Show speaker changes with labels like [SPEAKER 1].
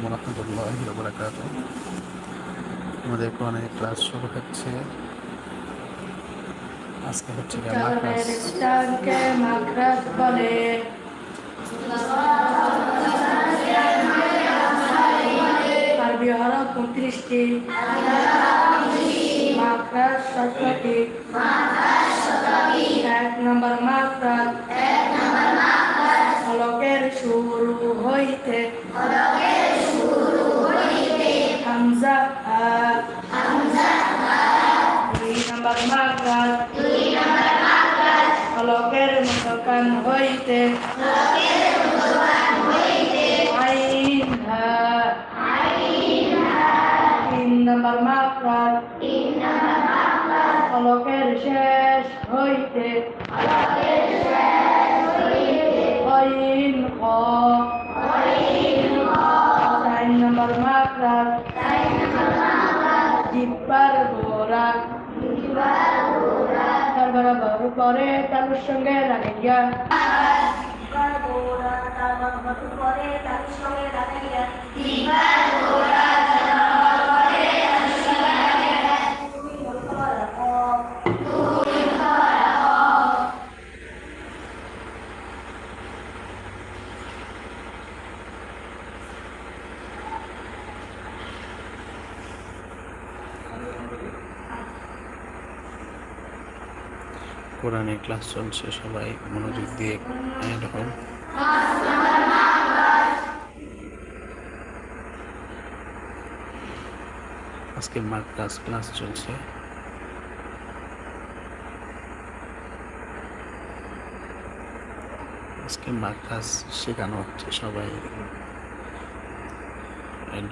[SPEAKER 1] আলাইকুম রহমতুল্লাহ বরাকাত আমাদের কোরআনের ক্লাস শুরু হচ্ছে। আজকে হচ্ছে
[SPEAKER 2] বলে। এক নম্বর মাকড়াস মতকান হইতে ফলকের শেষ হইতে। আইন খ। চার নম্বর মাকড়াস জিব্বার গোড়া তার বরাবর পরে তার সঙ্গে লাগাইয়া
[SPEAKER 1] কোরআনের ক্লাস চলছে, সবাই মনোযোগ দিয়ে হন আজকে মার্ক ক্লাস চলছে। আজকে মার্ক ক্লাস শেখানো হচ্ছে সবাই। অ্যাড